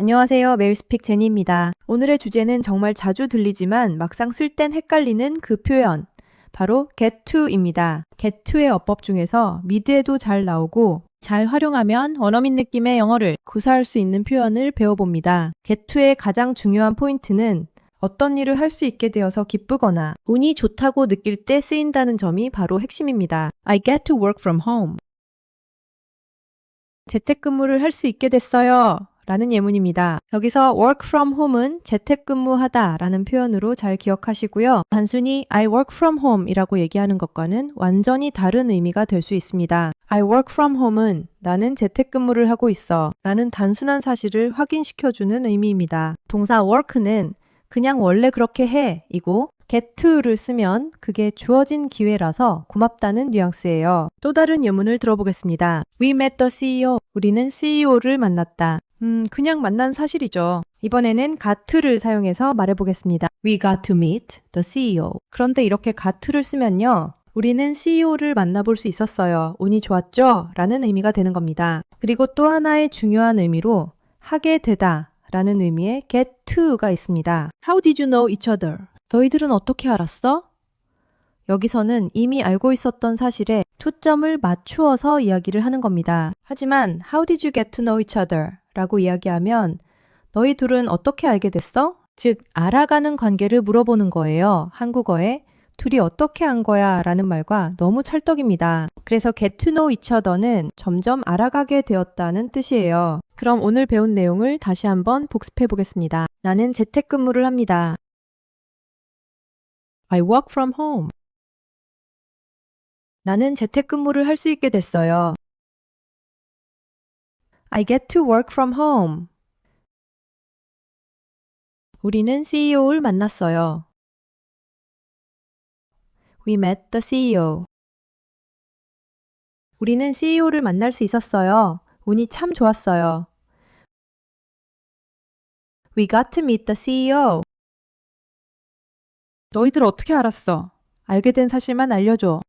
안녕하세요. 메일스픽 제니입니다. 오늘의 주제는 정말 자주 들리지만 막상 쓸 땐 헷갈리는 그 표현. 바로 get to입니다. get to의 어법 중에서 미드에도 잘 나오고 잘 활용하면 원어민 느낌의 영어를 구사할 수 있는 표현을 배워봅니다. get to의 가장 중요한 포인트는 어떤 일을 할 수 있게 되어서 기쁘거나 운이 좋다고 느낄 때 쓰인다는 점이 바로 핵심입니다. I get to work from home. 재택근무를 할 수 있게 됐어요. 라는 예문입니다. 여기서 work from home은 재택근무하다 라는 표현으로 잘 기억하시고요. 단순히 I work from home 이라고 얘기하는 것과는 완전히 다른 의미가 될 수 있습니다. I work from home은 나는 재택근무를 하고 있어 라는 단순한 사실을 확인시켜주는 의미입니다. 동사 work는 그냥 원래 그렇게 해 이고 get to를 쓰면 그게 주어진 기회라서 고맙다는 뉘앙스예요. 또 다른 예문을 들어보겠습니다. We met the CEO. 우리는 CEO를 만났다. 음, 그냥 만난 사실이죠. 이번에는 got를 사용해서 말해보겠습니다. We got to meet the CEO. 그런데 이렇게 got를 쓰면요. 우리는 CEO를 만나볼 수 있었어요. 운이 좋았죠? 라는 의미가 되는 겁니다. 그리고 또 하나의 중요한 의미로 하게 되다 라는 의미의 get to가 있습니다. How did you know each other? 너희들은 어떻게 알았어? 여기서는 이미 알고 있었던 사실에 초점을 맞추어서 이야기를 하는 겁니다. 하지만 How did you get to know each other? 라고 이야기하면 너희 둘은 어떻게 알게 됐어? 즉, 알아가는 관계를 물어보는 거예요. 한국어에 둘이 어떻게 한 거야? 라는 말과 너무 찰떡입니다. 그래서 get to know each other는 점점 알아가게 되었다는 뜻이에요. 그럼 오늘 배운 내용을 다시 한번 복습해 보겠습니다. 나는 재택근무를 합니다. I work from home. 나는 재택근무를 할 수 있게 됐어요. I get to work from home. 우리는 CEO를 만났어요. We met the CEO. 우리는 CEO를 만날 수 있었어요. 운이 참 좋았어요. We got to meet the CEO. 너희들 어떻게 알았어? 알게 된 사실만 알려줘.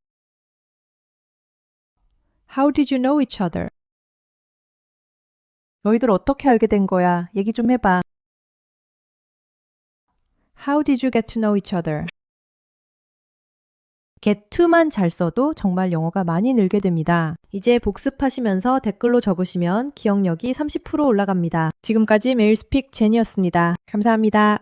How did you know each other? 너희들 어떻게 알게 된 거야? 얘기 좀 해봐. How did you get to know each other? get to만 잘 써도 정말 영어가 많이 늘게 됩니다. 이제 복습하시면서 댓글로 적으시면 기억력이 30% 올라갑니다. 지금까지 메일스픽 제니였습니다. 감사합니다.